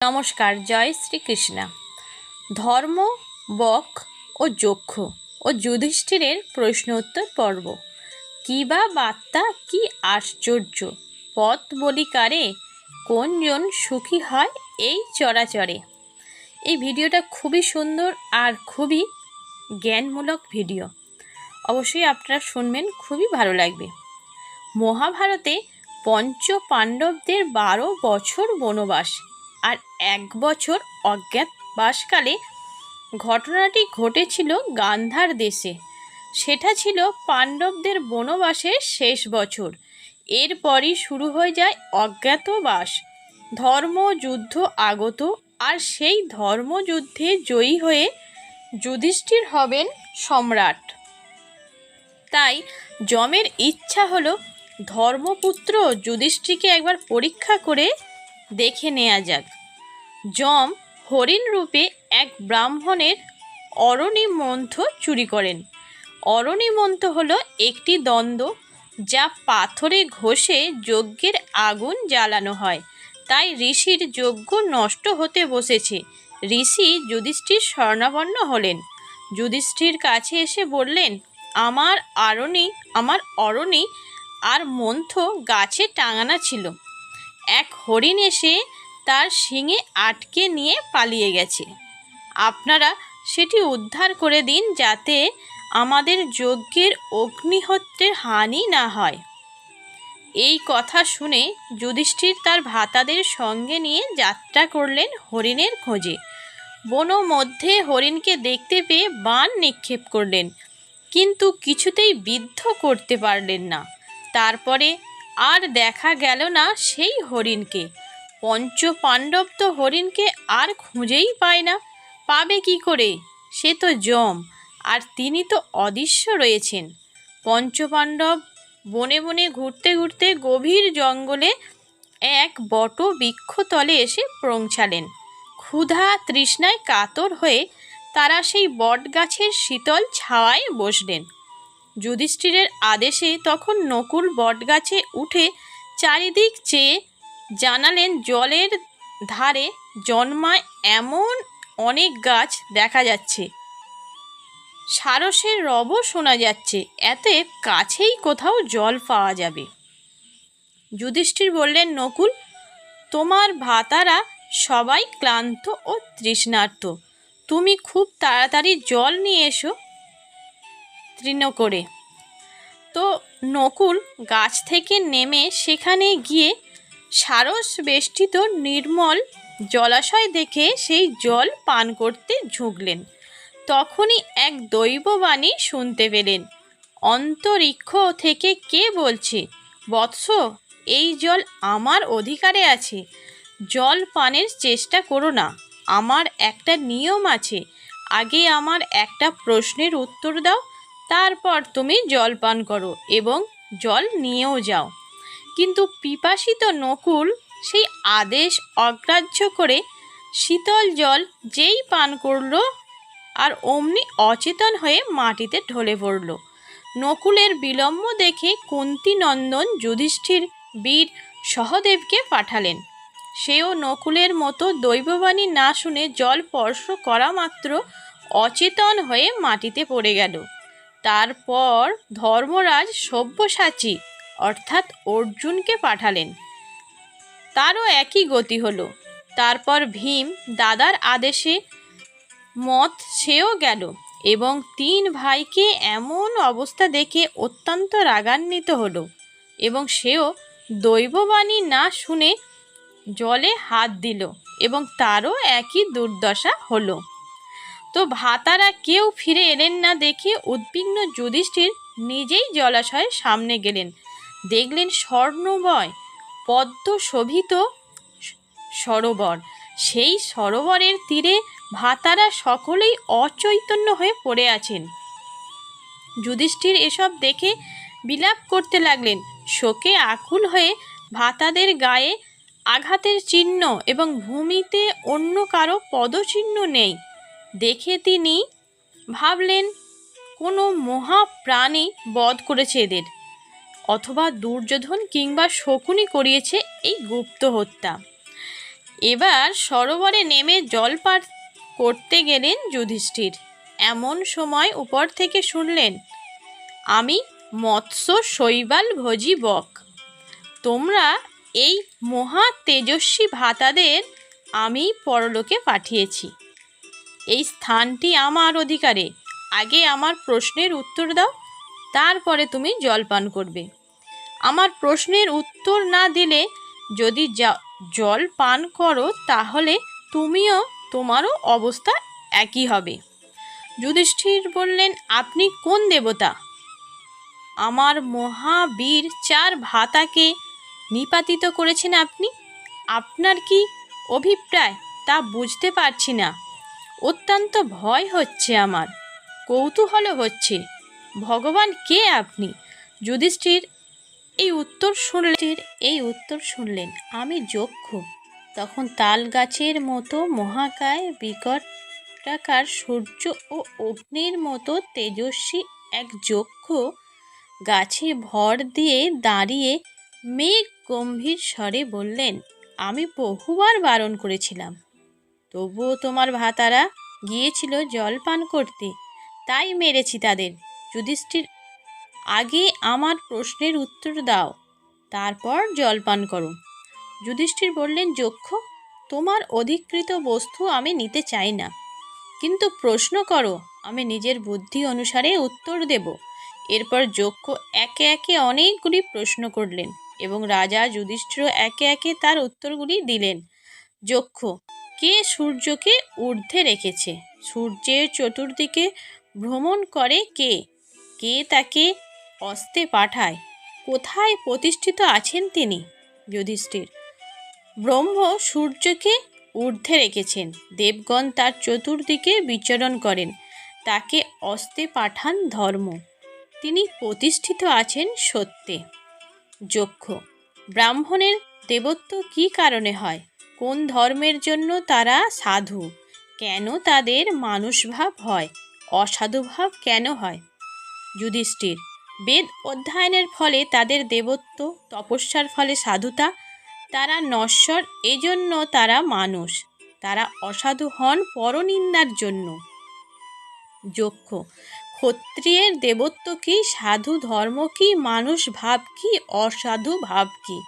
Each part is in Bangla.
নমস্কার, জয় শ্রীকৃষ্ণা। ধর্ম, বক ও যক্ষ ও যুধিষ্ঠিরের প্রশ্ন উত্তর পর্ব। কী বা বার্তা, কি আশ্চর্য? পথ বলি কারে কোনজন সুখী হয় এই চরাচরে। এই ভিডিওটা খুবই সুন্দর আর খুবই জ্ঞানমূলক ভিডিও। অবশ্যই আপনারা শুনবেন, খুবই ভালো লাগবে। মহাভারতে পঞ্চ পাণ্ডবদের বারো বছর বনবাস। আর এক বছর অজ্ঞাতবাসকালে ঘটনাটি ঘটেছিল গান্ধার দেশে। সেটা ছিল পাণ্ডবদের বনবাসের শেষ বছর। এরপরই শুরু হয়ে যায় অজ্ঞাতবাস। ধর্মযুদ্ধ আগত আর সেই ধর্মযুদ্ধে জয়ী হয়ে যুধিষ্ঠির হবেন সম্রাট। তাই যমের ইচ্ছা হলো ধর্মপুত্র যুধিষ্ঠিকে একবার পরীক্ষা করে দেখে নেওয়া যাক। যম হরিণ রূপে এক ব্রাহ্মণের অরণিমন্থ চুরি করেন। অরণিমন্থ হলো একটি দ্বন্দ্ব যা পাথরে ঘষে যজ্ঞের আগুন জ্বালানো হয়। তাই ঋষির যজ্ঞ নষ্ট হতে বসেছে। ঋষি যুধিষ্ঠির স্বর্ণাবর্ণ হলেন। যুধিষ্ঠির কাছে এসে বললেন, আমার আরণি, আমার অরণি আর মন্থ গাছে টাঙানা ছিল। এক হরিণ এসে তার শিঙে আটকে নিয়ে পালিয়ে গেছে। আপনারা সেটি উদ্ধার করে দিন যাতে আমাদের যজ্ঞের অগ্নিহোত্রের হানি না হয়। এই কথা শুনে যুধিষ্ঠির তার ভাতাদের সঙ্গে নিয়ে যাত্রা করলেন হরিণের খোঁজে। বন মধ্যে হরিণকে দেখতে পেয়ে বান নিক্ষেপ করলেন, কিন্তু কিছুতেই বিদ্ধ করতে পারলেন না। তারপরে আর দেখা গেল না সেই হরিণকে। পঞ্চ পাণ্ডব তো হরিণকে আর খুঁজেই পায় না। পাবে কি করে? সে তো জম, আর তিনি তো অদৃশ্য রয়েছেন। পঞ্চপাণ্ডব বনে বনে ঘুরতে ঘুরতে গভীর জঙ্গলে এক বট বৃক্ষতলে এসে পৌঁছালেন ক্ষুধা তৃষ্ণায় কাতর হয়ে তারা সেই বট গাছের শীতল ছাওয়ায় বসলেন। যুধিষ্ঠিরের আদেশে তখন নকুল বটগাছে উঠে চারিদিক চেয়ে জানালেন, জলের ধারে জন্মায় এমন অনেক গাছ দেখা যাচ্ছে। সারসের রবও শোনা যাচ্ছে, এতে কাছেই কোথাও জল পাওয়া যাবে যুধিষ্ঠির বললেন, নকুল, তোমার ভাতারা সবাই ক্লান্ত ও তৃষ্ণার্ত। তুমি খুব তাড়াতাড়ি জল নিয়ে এসো তৃণ করে। তো নকুল গাছ থেকে নেমে সেখানে গিয়ে সারস বেষ্টিত নির্মল জলাশয় দেখে সেই জল পান করতে ঝুঁকলেন। তখনই এক দৈববাণী শুনতে পেলেন। অন্তরিক্ষ থেকে কে বলছে, বৎস, এই জল আমার অধিকারে আছে। জল পানের চেষ্টা করো না। আমার একটা নিয়ম আছে। আগে আমার একটা প্রশ্নের উত্তর দাও তারপর তুমি জল পান করো এবং জল নিয়েও যাও। কিন্তু পিপাসিত নকুল সেই আদেশ অগ্রাহ্য করে শীতল জল যেই পান করল আর অমনি অচেতন হয়ে মাটিতে ঢলে পড়ল। নকুলের বিলম্ব দেখে কুন্তিনন্দন যুধিষ্ঠির বীর সহদেবকে পাঠালেন। সেও নকুলের মতো দৈববাণী না শুনে জল স্পর্শ করা মাত্র অচেতন হয়ে মাটিতে পড়ে গেল। তারপর ধর্মরাজ সব্যসাচী, অর্থাৎ অর্জুনকে পাঠালেন। তারও একই গতি হলো। তারপর ভীম দাদার আদেশে মত সেও গেল এবং তিন ভাইকে এমন অবস্থা দেখে অত্যন্ত রাগান্বিত হলো এবং সেও দৈববাণী না শুনে জলে হাত দিল এবং তারও একই দুর্দশা হলো। তো ভাতারা কেউ ফিরে এলেন না দেখে উদ্বিগ্ন যুধিষ্ঠির নিজেই জলাশয়ের সামনে গেলেন। দেখলেন স্বর্ণময়, পদ্ম শোভিত সরোবর। সেই সরোবরের তীরে ভাতারা সকলেই অচৈতন্য হয়ে পড়ে আছেন। যুধিষ্ঠির এসব দেখে বিলাপ করতে লাগলেন। শোকে আকুল হয়ে ভাতাদের গায়ে আঘাতের চিহ্ন এবং ভূমিতে অন্য কারও পদচিহ্ন নেই। দেখে তিনি ভাবলেন, কোনো মহাপ্রাণী বধ করেছে এদের, অথবা দুর্যোধন কিংবা শকুনি করিয়েছে এই গুপ্ত হত্যা। এবার সরোবরে নেমে জল পার করতে গেলেন যুধিষ্ঠির। এমন সময় উপর থেকে শুনলেন, আমি মৎস্য শৈবাল ভোজি বক। তোমরা এই মহা তেজস্বী ভাতাদের আমি পরলোকে পাঠিয়েছি। এই স্থানটি আমার অধিকারে। আগে আমার প্রশ্নের উত্তর দাও, তারপরে তুমি জল পান করবে। আমার প্রশ্নের উত্তর না দিলে যদি জল পান করো, তাহলে তুমিও তোমারও অবস্থা একই হবে। যুধিষ্ঠির বললেন, আপনি কোন দেবতা? আমার মহাবীর চার ভাতাকে নিপাতিত করেছেন আপনি। আপনার কি অভিপ্রায় তা বুঝতে পারছি না। অত্যন্ত ভয় হচ্ছে আমার। কৌতূহলও হচ্ছে। ভগবান কে আপনি? যুধিষ্ঠির, এই উত্তর শুনলেন এই উত্তর শুনলেন, আমি যক্ষ। তখন তাল গাছের মতো মহাকায় বিকটাকার সূর্য ও অগ্নির মতো তেজস্বী এক যক্ষ গাছে ভর দিয়ে দাঁড়িয়ে মেঘ গম্ভীর স্বরে বললেন, আমি বহুবার বারণ করেছিলাম। তবুও তোমার ভাতারা গিয়েছিল জল পান করতে। তাই মেরেছি তাদের। যুধিষ্ঠির, আগে আমার প্রশ্নের উত্তর দাও, তারপর জল পান করো। যুধিষ্ঠির বললেন, যক্ষ, তোমার অধিকৃত বস্তু আমি নিতে চাই না। কিন্তু প্রশ্ন করো, আমি নিজের বুদ্ধি অনুসারে উত্তর দেব এরপর যক্ষ একে একে অনেকগুলি প্রশ্ন করলেন এবং রাজা যুধিষ্ঠির একে একে তার উত্তরগুলি দিলেন। যক্ষ কে সূর্যকে ঊর্ধ্বে রেখেছে? সূর্যের চতুর্দিকে ভ্রমণ করে কে? কে তাকে অস্তে পাঠায়? কোথায় প্রতিষ্ঠিত আছেন তিনি? যুধিষ্ঠির। ব্রহ্ম সূর্যকে ঊর্ধ্বে রেখেছেন। দেবগণ তার চতুর্দিকে বিচরণ করেন। তাকে অস্তে পাঠান ধর্ম। তিনি প্রতিষ্ঠিত আছেন সত্যে। যক্ষ। ব্রাহ্মণের দেবত্ব কী কারণে হয়? কোন ধর্মের জন্য তারা সাধু? কেন তাদের মানুষভাব হয়? অসাধুভাব কেন হয়? যুধিষ্ঠির, বেদ অধ্যয়নের ফলে তাদের দেবত্ব, তপস্যার ফলে সাধুতা, তারা নশ্বর, এজন্য তারা মানুষ। তারা অসাধু হন পরনিন্দার জন্য। যক্ষ, ক্ষত্রিয়ের দেবত্ব কি সাধু ধর্ম কি? মানুষ ভাব কি? অসাধু ভাব কি?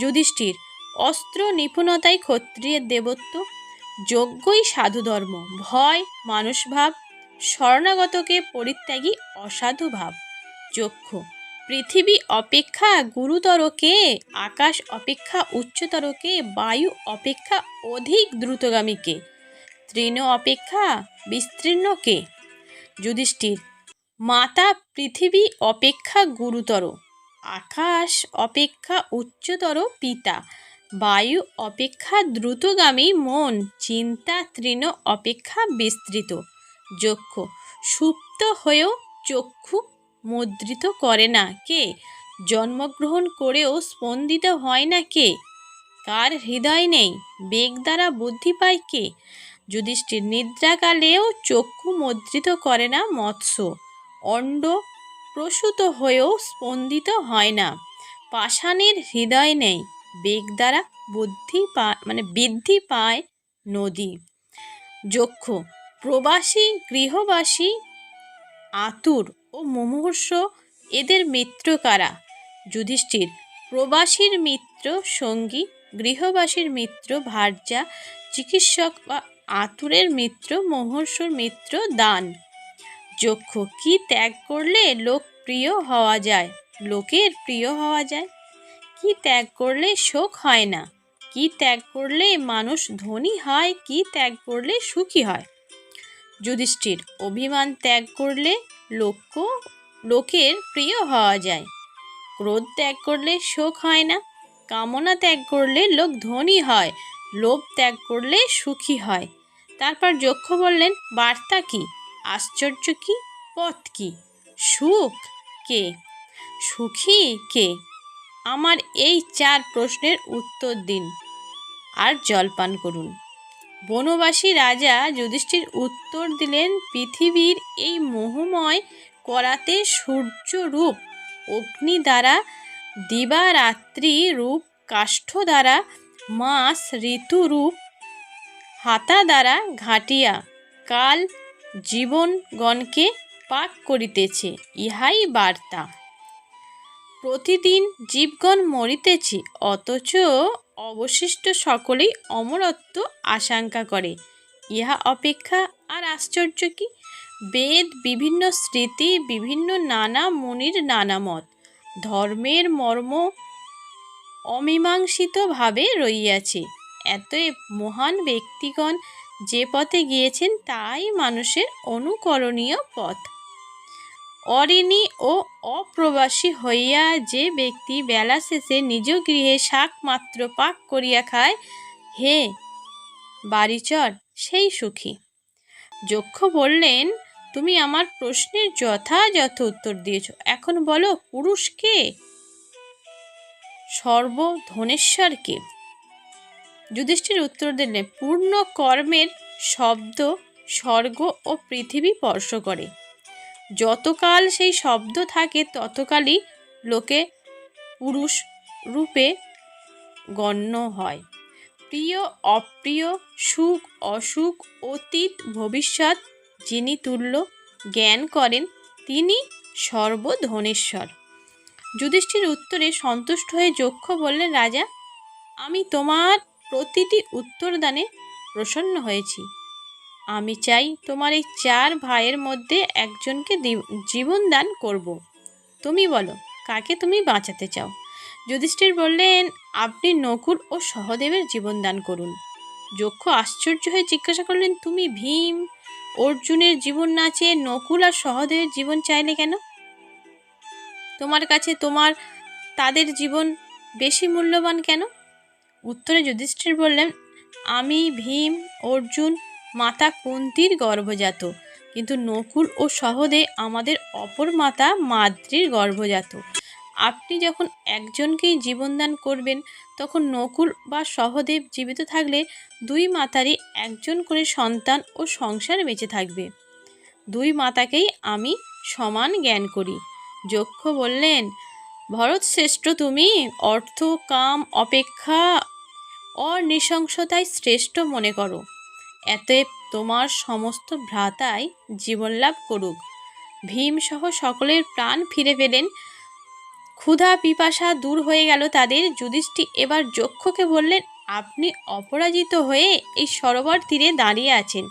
যুধিষ্ঠির অস্ত্র নিপুণতাই ক্ষত্রিয়ের দেবত্ব, যজ্ঞই সাধু ধর্ম ভয় মানুষ ভাব শরণাগতকে পরিত্যাগী অসাধু ভাব। যক্ষ, পৃথিবী অপেক্ষা গুরুতর কে, আকাশ অপেক্ষা উচ্চতর কে, বায়ু অপেক্ষা অধিক দ্রুতগামী কে, তৃণ অপেক্ষা বিস্তীর্ণ কে? যুধিষ্ঠির, মাতা পৃথিবী অপেক্ষা গুরুতর, আকাশ অপেক্ষা উচ্চতর পিতা বায়ু অপেক্ষা দ্রুতগামী মন, চিন্তা তৃণ অপেক্ষা বিস্তৃত। যক্ষ সুপ্ত হয়েও চক্ষু মুদ্রিত করে না কে? জন্মগ্রহণ করেও স্পন্দিত হয় না কে? কার হৃদয় নেই? বেগ দ্বারা বুদ্ধি পায় কে? যুধিষ্ঠির নিদ্রাকালেও চক্ষু মুদ্রিত করে না মৎস্য। অণ্ড প্রসূত হয়েও স্পন্দিত হয় না। পাষাণের হৃদয় নেই। বেগ দ্বারা বুদ্ধি পায় মানে বৃদ্ধি পায় নদী। যক্ষ, প্রবাসী, গৃহবাসী, আতুর ও মুমূর্ষ, এদের মিত্র কারা? যুধিষ্ঠির, প্রবাসীর মিত্র, সঙ্গী, গৃহবাসীর মিত্র, ভার্যা, চিকিৎসক বা আতুরের মিত্র মহর্ষর মিত্র, দান। যক্ষ, কি ত্যাগ করলে লোক প্রিয় হওয়া যায়? লোকের প্রিয় হওয়া যায়? কি ত্যাগ করলে শোক হয় না। কি ত্যাগ করলে মানুষ ধনী হয়, কি ত্যাগ করলে সুখী হয়? যুধিষ্ঠির, অভিমান ত্যাগ করলে লোক, লোকের প্রিয় হওয়া যায়। ক্রোধ ত্যাগ করলে শোক হয় না। কামনা ত্যাগ করলে লোক ধনী হয়। লোভ ত্যাগ করলে সুখী হয়। তারপর যক্ষ বললেন, বার্তা কি? আশ্চর্য কি? পথ কি? সুখ কে? সুখী কে? আমার এই চার প্রশ্নের উত্তর দিন। আর জলপান করুন। বনবাসী রাজা যুধিষ্ঠির উত্তর দিলেন, পৃথিবীর এই মোহময় করাতে সূর্য রূপ অগ্নি দ্বারা, দিবারাত্রি রূপ কাষ্ঠ দ্বারা, মাস ঋতুরূপ হাতা দ্বারা ঘাটিয়া কাল জীবনগণকে পাক করিতেছে। ইহাই বার্তা। প্রতিদিন জীবগণ মরিতেছি, অথচ অবশিষ্ট সকলেই অমরত্ব আশঙ্কা করে। ইহা অপেক্ষা আর আশ্চর্য কি? বেদ বিভিন্ন স্মৃতি, বিভিন্ন নানা মুনির নানা মত। ধর্মের মর্ম অমীমাংসিতভাবে রইয়াছে এতএব মহান ব্যক্তিগণ যে পথে গিয়েছেন, তাই মানুষের অনুকরণীয় পথ। অরিণী ও অপ্রবাসী হইয়া যে ব্যক্তি বেলা শেষে নিজ গৃহে শাক মাত্র পাক করিয়া খায়, হে বাড়িচর, সেই সুখী। যক্ষ বললেন, তুমি আমার প্রশ্নের যথাযথ উত্তর দিয়েছ। এখন বলো, পুরুষ কে? সর্বধনেশ্বর কে যুধিষ্ঠির উত্তর দিলেন পূর্ণ কর্মের শব্দ স্বর্গ ও পৃথিবী স্পর্শ করে। যতকাল সেই শব্দ থাকে, ততকালই লোকে পুরুষ রূপে গণ্য হয়। প্রিয়, অপ্রিয়, সুখ, অসুখ, অতীত, ভবিষ্যৎ, যিনি তুল্য জ্ঞান করেন, তিনি সর্বধনেশ্বর। যুধিষ্ঠির উত্তরে সন্তুষ্ট হয়ে যক্ষ বললেন, রাজা, আমি তোমার প্রতিটি উত্তরদানে প্রসন্ন হয়েছি। আমি চাই তোমার এই চার ভাইয়ের মধ্যে একজনকে জীবন দান করব। তুমি বলো, কাকে তুমি বাঁচাতে চাও? যুধিষ্ঠির বললেন, আপনি নকুল ও সহদেবের জীবন দান করুন। যক্ষ আশ্চর্য হয়ে জিজ্ঞাসা করলেন, তুমি ভীম? অর্জুনের জীবন না চেয়ে নকুল আর সহদেবের জীবন চাইলে কেন? তোমার কাছে তোমার, তাদের জীবন বেশি মূল্যবান কেন? উত্তরে যুধিষ্ঠির বললেন, আমি ভীম, অর্জুন মাতা কুন্তির গর্ভজাত। কিন্তু নকুল ও সহদে আমাদের অপর মাতা মাদ্রির গর্ভজাত। আপনি যখন একজনকেই জীবনদান করবেন, তখন নকুল বা সহদেব জীবিত থাকলে দুই মাতারই একজন করে সন্তান ও সংসার বেঁচে থাকবে। দুই মাতাকেই আমি সমান জ্ঞান করি। যক্ষ বললেন, ভরত শ্রেষ্ঠ তুমি, অর্থ, কাম, অপেক্ষা, অনৃশংসতাই শ্রেষ্ঠ মনে করো। এতএব তোমার সমস্ত ভ্রাতাই জীবন লাভ করুক ভীমসহ সকলের প্রাণ ফিরে পেলেন। ক্ষুধা পিপাসা দূর হয়ে গেল তাদের। যুধিষ্ঠি এবার যক্ষকে বললেন, আপনি অপরাজিত হয়ে এই সরোবর তীরে দাঁড়িয়ে আছেন।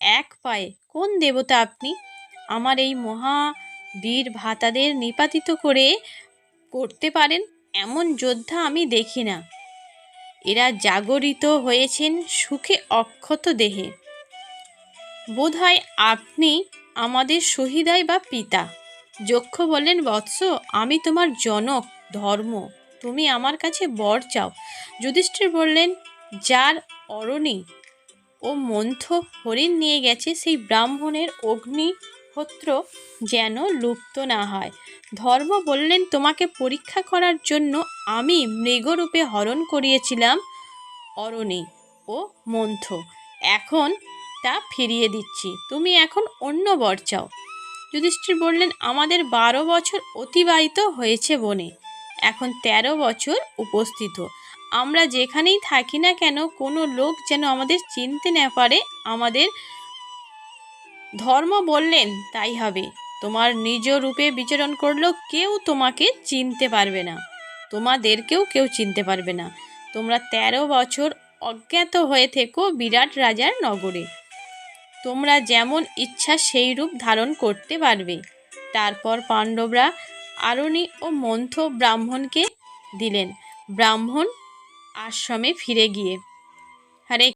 এক পায়ে কোন দেবতা আপনি? আমার এই মহা বীর ভাতাদের নিপাতিত করে করতে পারেন, এমন যোদ্ধা আমি দেখি না। এরা জাগরিত হয়েছেন সুখে অক্ষত দেহে। বোধহয় আপনি আমাদের শহীদাই বা পিতা। যক্ষ বললেন বৎস, আমি তোমার জনক, ধর্ম, তুমি আমার কাছে বর চাও। যুধিষ্ঠির বললেন, যার অরণি ও মন্থ হরিণ নিয়ে গেছে, সেই ব্রাহ্মণের অগ্নিহোত্র যেন লুপ্ত না হয়। ধর্ম বললেন, তোমাকে পরীক্ষা করার জন্য আমি মৃগরূপে হরণ করিয়েছিলাম অরণি ও মন্থ। এখন তা ফিরিয়ে দিচ্ছি। তুমি এখন অন্য বর চাও। যুধিষ্ঠির বললেন, আমাদের বারো বছর অতিবাহিত হয়েছে বনে। এখন ১৩ বছর উপস্থিত। আমরা যেখানেই থাকি না কেন, কোনো লোক যেন আমাদের চিনতে না পারে আমাদের ধর্ম বললেন, তাই হবে। তোমার নিজ রূপে বিচরণ করলেও কেউ তোমাকে চিনতে পারবে না। তোমাদেরকেও কেউ চিনতে পারবে না। তোমরা ১৩ বছর অজ্ঞাত হয়ে থেকো বিরাট রাজার নগরে। তোমরা যেমন ইচ্ছা সেই রূপ ধারণ করতে পারবে। তারপর পাণ্ডবরা আরণি ও মন্থ ব্রাহ্মণকে দিলেন। ব্রাহ্মণ আশ্রমে ফিরে গিয়ে, হরে